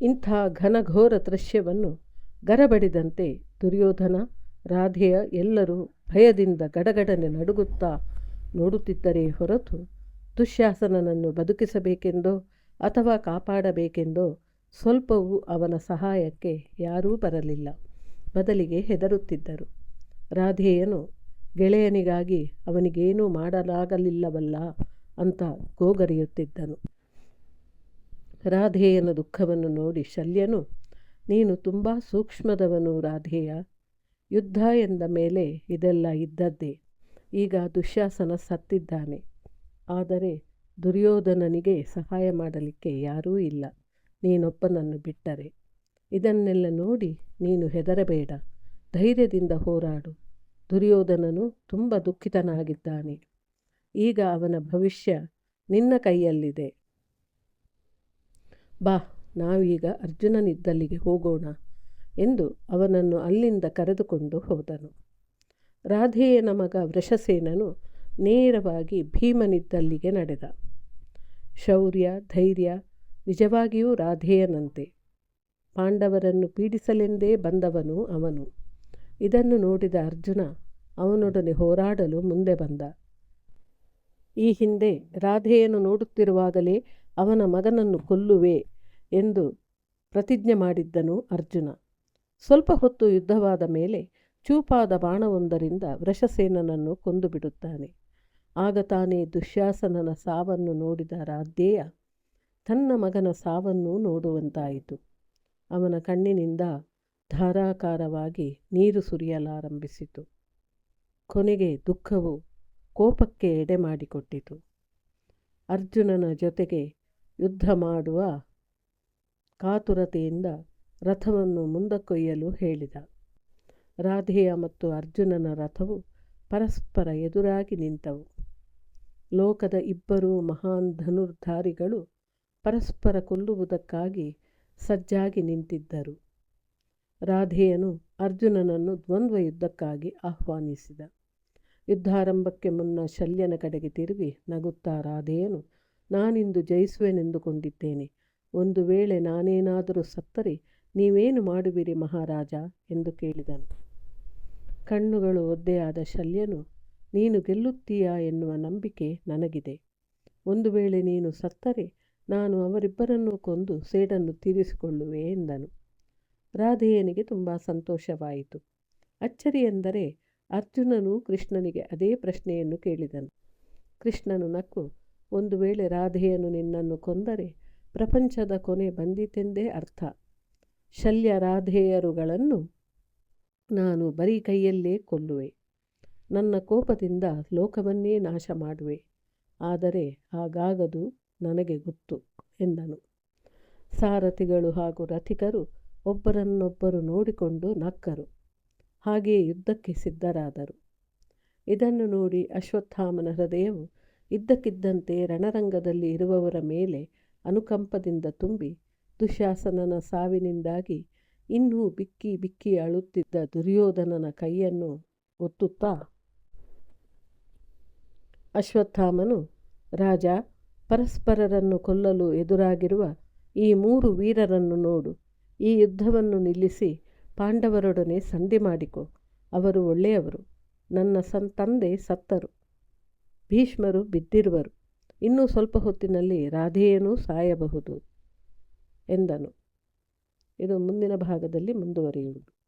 ಇಂಥ ಘನಘೋರ ದೃಶ್ಯವನ್ನು ಗರಬಡಿದಂತೆ ದುರ್ಯೋಧನ, ರಾಧೆಯ ಎಲ್ಲರೂ ಭಯದಿಂದ ಗಡಗಡನೆ ನಡುಗುತ್ತಾ ನೋಡುತ್ತಿದ್ದರೇ ಹೊರತು ದುಶ್ಯಾಸನನನ್ನು ಬದುಕಿಸಬೇಕೆಂದೋ ಅಥವಾ ಕಾಪಾಡಬೇಕೆಂದೋ ಸ್ವಲ್ಪವೂ ಅವನ ಸಹಾಯಕ್ಕೆ ಯಾರೂ ಬರಲಿಲ್ಲ. ಬದಲಿಗೆ ಹೆದರುತ್ತಿದ್ದರು. ರಾಧೆಯನು, ಗೆಳೆಯನಿಗಾಗಿ ಅವನಿಗೇನೂ ಮಾಡಲಾಗಲಿಲ್ಲವಲ್ಲ ಅಂತ ಗೋಗರಿಯುತ್ತಿದ್ದನು. ರಾಧೇಯನ ದುಃಖವನ್ನು ನೋಡಿ ಶಲ್ಯನು, ನೀನು ತುಂಬ ಸೂಕ್ಷ್ಮದವನು ರಾಧೆಯ, ಯುದ್ಧ ಎಂದ ಮೇಲೆ ಇದೆಲ್ಲ ಇದ್ದದ್ದೇ. ಈಗ ದುಶ್ಯಾಸನ ಸತ್ತಿದ್ದಾನೆ. ಆದರೆ ದುರ್ಯೋಧನನಿಗೆ ಸಹಾಯ ಮಾಡಲಿಕ್ಕೆ ಯಾರೂ ಇಲ್ಲ. ನೀನೊಪ್ಪನನ್ನು ಬಿಟ್ಟರೆ. ಇದನ್ನೆಲ್ಲ ನೋಡಿ ನೀನು ಹೆದರಬೇಡ. ಧೈರ್ಯದಿಂದ ಹೋರಾಡು. ದುರ್ಯೋಧನನು ತುಂಬ ದುಃಖಿತನಾಗಿದ್ದಾನೆ. ಈಗ ಅವನ ಭವಿಷ್ಯ ನಿನ್ನ ಕೈಯಲ್ಲಿದೆ. ಬಾ ನಾವೀಗ ಅರ್ಜುನನಿದ್ದಲ್ಲಿಗೆ ಹೋಗೋಣ ಎಂದು ಅವನನ್ನು ಅಲ್ಲಿಂದ ಕರೆದುಕೊಂಡು ಹೋದನು. ರಾಧೆಯನ ಮಗ ವೃಷಸೇನನು ನೇರವಾಗಿ ಭೀಮನಿದ್ದಲ್ಲಿಗೆ ನಡೆದ. ಶೌರ್ಯ, ಧೈರ್ಯ ನಿಜವಾಗಿಯೂ ರಾಧೆಯನಂತೆ. ಪಾಂಡವರನ್ನು ಪೀಡಿಸಲೆಂದೇ ಬಂದವನು ಅವನು. ಇದನ್ನು ನೋಡಿದ ಅರ್ಜುನ ಅವನೊಡನೆ ಹೋರಾಡಲು ಮುಂದೆ ಬಂದ. ಈ ಹಿಂದೆ ರಾಧೆಯನ್ನು ನೋಡುತ್ತಿರುವಾಗಲೇ ಅವನ ಮಗನನ್ನು ಕೊಲ್ಲುವೆ ಎಂದು ಪ್ರತಿಜ್ಞೆ ಮಾಡಿದ್ದನು ಅರ್ಜುನ. ಸ್ವಲ್ಪ ಹೊತ್ತು ಯುದ್ಧವಾದ ಮೇಲೆ ಚೂಪಾದ ಬಾಣವೊಂದರಿಂದ ವೃಷಸೇನನನ್ನು ಕೊಂದು ಬಿಡುತ್ತಾನೆ ಆಗ ತಾನೇ ದುಶ್ಯಾಸನನ ಸಾವನ್ನು ನೋಡಿದ ರಾಧೇಯ ತನ್ನ ಮಗನ ಸಾವನ್ನು ನೋಡುವಂತಾಯಿತು. ಅವನ ಕಣ್ಣಿನಿಂದ ಧಾರಾಕಾರವಾಗಿ ನೀರು ಸುರಿಯಲಾರಂಭಿಸಿತು. ಕೊನೆಗೆ ದುಃಖವು ಕೋಪಕ್ಕೆ ಎಡೆ ಮಾಡಿಕೊಟ್ಟಿತು ಅರ್ಜುನನ ಜೊತೆಗೆ ಯುದ್ಧ ಮಾಡುವ ಕಾತುರತೆಯಿಂದ ರಥವನ್ನು ಮುಂದಕ್ಕೊಯ್ಯಲು ಹೇಳಿದ. ರಾಧೆಯ ಮತ್ತು ಅರ್ಜುನನ ರಥವು ಪರಸ್ಪರ ಎದುರಾಗಿ ನಿಂತವು. ಲೋಕದ ಇಬ್ಬರು ಮಹಾನ್ ಧನುರ್ಧಾರಿಗಳು ಪರಸ್ಪರ ಕೊಲ್ಲುವುದಕ್ಕಾಗಿ ಸಜ್ಜಾಗಿ ನಿಂತಿದ್ದರು. ರಾಧೆಯನು ಅರ್ಜುನನನ್ನು ದ್ವಂದ್ವ ಯುದ್ಧಕ್ಕಾಗಿ ಆಹ್ವಾನಿಸಿದ. ಯುದ್ಧಾರಂಭಕ್ಕೆ ಮುನ್ನ ಶಲ್ಯನ ಕಡೆಗೆ ತಿರುಗಿ ನಗುತ್ತಾ ರಾಧೆಯನು, ನಾನಿಂದು ಜಯಿಸುವೆನೆಂದುಕೊಂಡಿದ್ದೇನೆ. ಒಂದು ವೇಳೆ ನಾನೇನಾದರೂ ಸತ್ತರೆ ನೀವೇನು ಮಾಡುವಿರಿ ಮಹಾರಾಜ? ಎಂದು ಕೇಳಿದನು. ಕಣ್ಣುಗಳು ಒದ್ದೆಯಾದ ಶಲ್ಯನು, ನೀನು ಗೆಲ್ಲುತ್ತೀಯಾ ಎನ್ನುವ ನಂಬಿಕೆ ನನಗಿದೆ. ಒಂದು ವೇಳೆ ನೀನು ಸತ್ತರೆ ನಾನು ಅವರಿಬ್ಬರನ್ನೂ ಕೊಂದು ಸೇಡನ್ನು ತೀರಿಸಿಕೊಳ್ಳುವೆ ಎಂದನು. ರಾಧೆಯನಿಗೆ ತುಂಬ ಸಂತೋಷವಾಯಿತು. ಅಚ್ಚರಿ ಎಂದರೆ ಅರ್ಜುನನು ಕೃಷ್ಣನಿಗೆ ಅದೇ ಪ್ರಶ್ನೆಯನ್ನು ಕೇಳಿದನು. ಕೃಷ್ಣನು ನಕ್ಕು, ಒಂದು ವೇಳೆ ರಾಧೆಯನು ನಿನ್ನನ್ನು ಕೊಂದರೆ ಪ್ರಪಂಚದ ಕೊನೆ ಬಂದಿತೆಂದೇ ಅರ್ಥ. ಶಲ್ಯ ರಾಧೇಯರುಗಳನ್ನು ನಾನು ಬರೀ ಕೈಯಲ್ಲೇ ಕೊಲ್ಲುವೆ. ನನ್ನ ಕೋಪದಿಂದ ಲೋಕವನ್ನೇ ನಾಶ ಮಾಡುವೆ. ಆದರೆ ಹಾಗಾಗದು ನನಗೆ ಗೊತ್ತು ಎಂದನು. ಸಾರಥಿಗಳು ಹಾಗೂ ರಥಿಕರು ಒಬ್ಬರನ್ನೊಬ್ಬರು ನೋಡಿಕೊಂಡು ನಕ್ಕರು. ಹಾಗೆಯೇ ಯುದ್ಧಕ್ಕೆ ಸಿದ್ಧರಾದರು. ಇದನ್ನು ನೋಡಿ ಅಶ್ವತ್ಥಾಮನ ಹೃದಯವು ಇದ್ದಕ್ಕಿದ್ದಂತೆ ರಣರಂಗದಲ್ಲಿ ಇರುವವರ ಮೇಲೆ ಅನುಕಂಪದಿಂದ ತುಂಬಿ ದುಶಾಸನನ ಸಾವಿನಿಂದಾಗಿ ಇನ್ನೂ ಬಿಕ್ಕಿ ಬಿಕ್ಕಿ ಅಳುತ್ತಿದ್ದ ದುರ್ಯೋಧನನ ಕೈಯನ್ನು ಒತ್ತುತ್ತಾ ಅಶ್ವತ್ಥಾಮನು, ರಾಜ, ಪರಸ್ಪರರನ್ನು ಕೊಲ್ಲಲು ಎದುರಾಗಿರುವ ಈ ಮೂರು ವೀರರನ್ನು ನೋಡು. ಈ ಯುದ್ಧವನ್ನು ನಿಲ್ಲಿಸಿ ಪಾಂಡವರೊಡನೆ ಸಂಧಿ ಮಾಡಿಕೊ. ಅವರು ಒಳ್ಳೆಯವರು. ನನ್ನ ಸನ್, ತಂದೆ ಸತ್ತರು. ಭೀಷ್ಮರು ಬಿದ್ದಿರುವರು. ಇನ್ನೂ ಸ್ವಲ್ಪ ಹೊತ್ತಿನಲ್ಲಿ ರಾಧೆಯೇನೂ ಸಾಯಬಹುದು ಎಂದನು. ಇದು ಮುಂದಿನ ಭಾಗದಲ್ಲಿ ಮುಂದುವರಿಯುವುದು.